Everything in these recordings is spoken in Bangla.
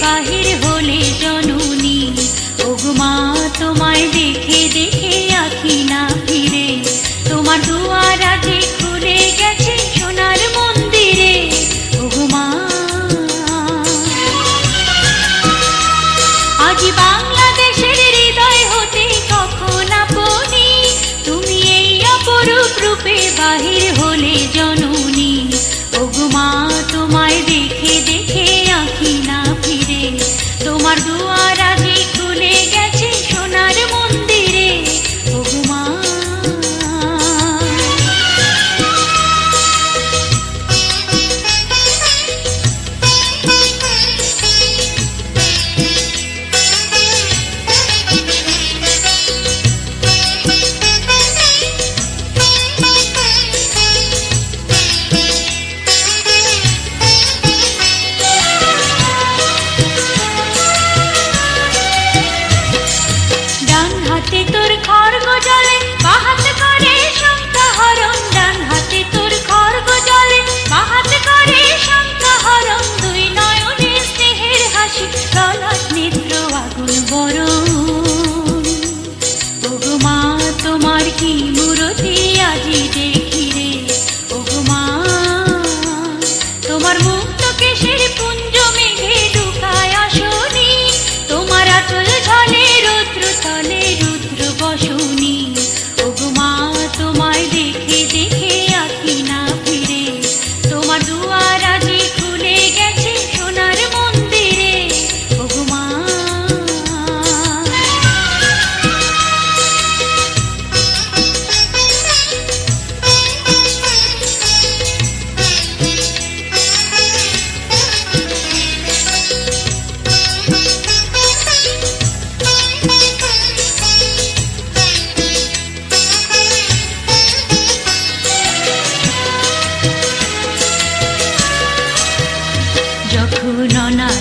বাহির হলে জননী। ওগমা তোমায় দেখে দেখে আঁখি না ফিরে। তোমার দুয়ার আগে খুলে গেছে সোনার মন্দিরে। ওগমা আজ বাংলাদেশের হৃদয় হতে কখন আপনি? তুমি এই অপরূপ রূপে বাহির হলে জন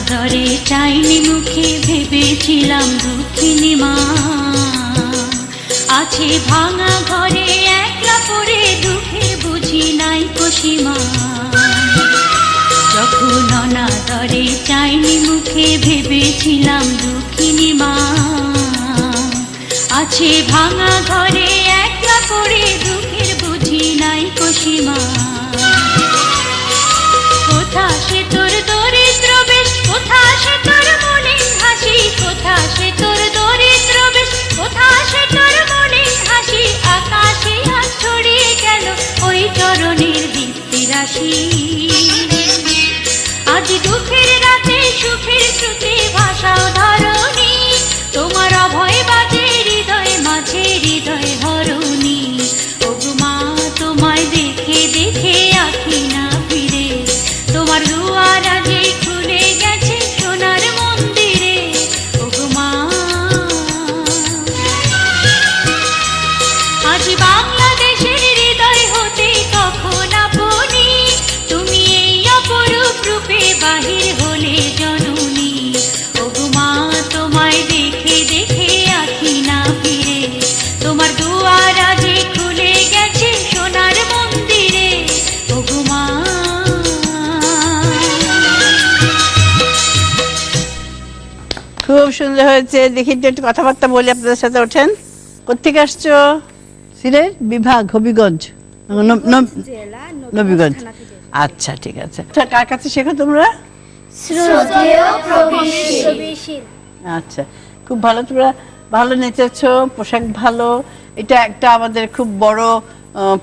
অনাদরে চাইনি মুখে, ভেবেছিলাম দুঃখিনী মা। আছে ভাঙা ঘরে, একলা পড়ে দুঃখের বুঝি নাই কসিমা। যখন অনাদরে চাইনি মুখে, ভেবেছিলাম দুঃখিনী মা। আছে ভাঙা ঘরে, একলা পড়ে দুঃখের বুঝি নাই কসিমা। কোথা সে তোর সে তোর মনে হাসি, কোথা সে তোর দরিদ্র বেশ? গেল ওই চরণের দীপ্তি রাশি। আজ দুঃখের রাতে সুখের শ্রুতি খুব সুন্দর হয়েছে। দেখি তো একটু কথাবার্তা বলি আপনাদের সাথে। ওঠেন। কোথেকে আসছো? সিলেট বিভাগ হবিগঞ্জ। নবীগঞ্জ আচ্ছা ঠিক আছে। আচ্ছা, কার কাছে শেখো তোমরা? আচ্ছা খুব ভালো তোমরা ভালো নেচেছো পোশাক ভালো। এটা একটা আমাদের খুব বড় আহ,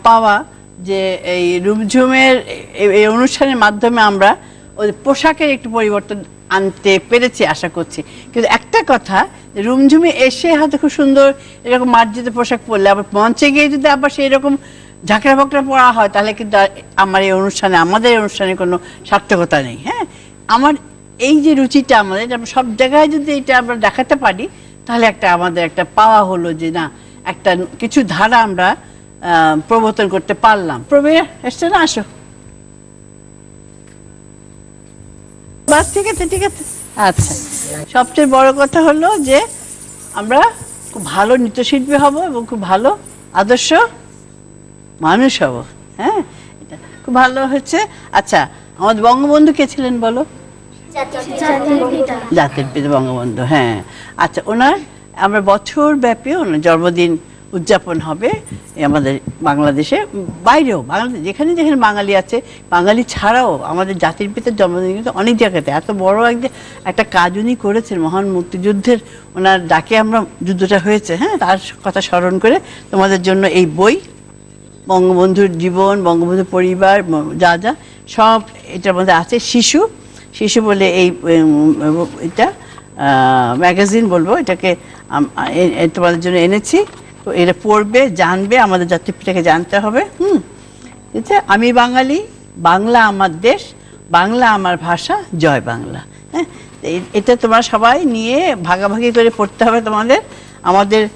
পাওয়া যে এই রুমঝুমের এই- এই অনুষ্ঠানের মাধ্যমে আমরা ওই পোশাকের একটু পরিবর্তন আনতে পেরেছি, আশা করছি। কিন্তু একটা কথা, রুমঝুমে এসে হয়তো খুব সুন্দর এরকম মার্জিত পোশাক পরলে, আবার মঞ্চে গিয়ে যদি আবার সেই রকম ঝাঁকড়া ফাকড়া পরা হয়, তাহলে কিন্তু আমার এই অনুষ্ঠানে, আমাদের অনুষ্ঠানে কোনো সার্থকতা নেই হ্যাঁ? আমার এই যে রুচিটা আমাদের সব জায়গায় যদি এটা আমরা দেখাতে পারি, তাহলে একটা আমাদের একটা পাওয়া হলো যে, না, একটা কিছু ধারা আমরা প্রবর্তন করতে পারলাম। প্রবীর, এসছে না? আসো। বাস ঠিক আছে ঠিক আছে। আচ্ছা। সবচেয়ে বড় কথা হলো যে আমরা খুব ভালো নৃত্যশিল্পী হব এবং খুব ভালো আদর্শ মানুষ হব হ্যাঁ? এটা খুব ভালো হচ্ছে। আচ্ছা আমাদের বঙ্গবন্ধু কে ছিলেন বলো? জাতির পিতা। জাতির পিতা বঙ্গবন্ধু হ্যাঁ। আচ্ছা ওনার আমরা বছর ব্যাপী ওনার জন্মদিন উদযাপন হবে আমাদের বাংলাদেশে, বাইরেও, বাংলাদেশ, যেখানে যেখানে বাঙালি আছে, বাঙালি ছাড়াও আমাদের জাতির পিতার জন্মদিন কিন্তু অনেক জায়গাতে। এত বড় একটা একটা কাজ উনি করেছেন, মহান মুক্তিযুদ্ধের, ওনার ডাকে আমরা যুদ্ধটা হয়েছে হ্যাঁ? তার কথা স্মরণ করে তোমাদের জন্য এই বই, বঙ্গবন্ধুর জীবন, বঙ্গবন্ধুর পরিবার যা যা, সব এটার মধ্যে আছে। শিশু শিশু বলে এই এটা ম্যাগাজিন বলব, এটাকে তোমাদের জন্য এনেছি। তো এটা পড়বে, জানবে, আমাদের জাতিপিতাকে জানতে হবে, হুম? আছে? আমি বাঙালি, বাংলা আমার দেশ, বাংলা আমার ভাষা, জয় বাংলা হ্যাঁ? এটা তোমরা সবাই নিয়ে ভাগাভাগি করে পড়তে হবে তোমাদের, আমাদের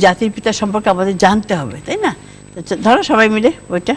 জাতির পিতা সম্পর্কে আমাদের জানতে হবে, তাই না? ধরো সবাই মিলে বইটা।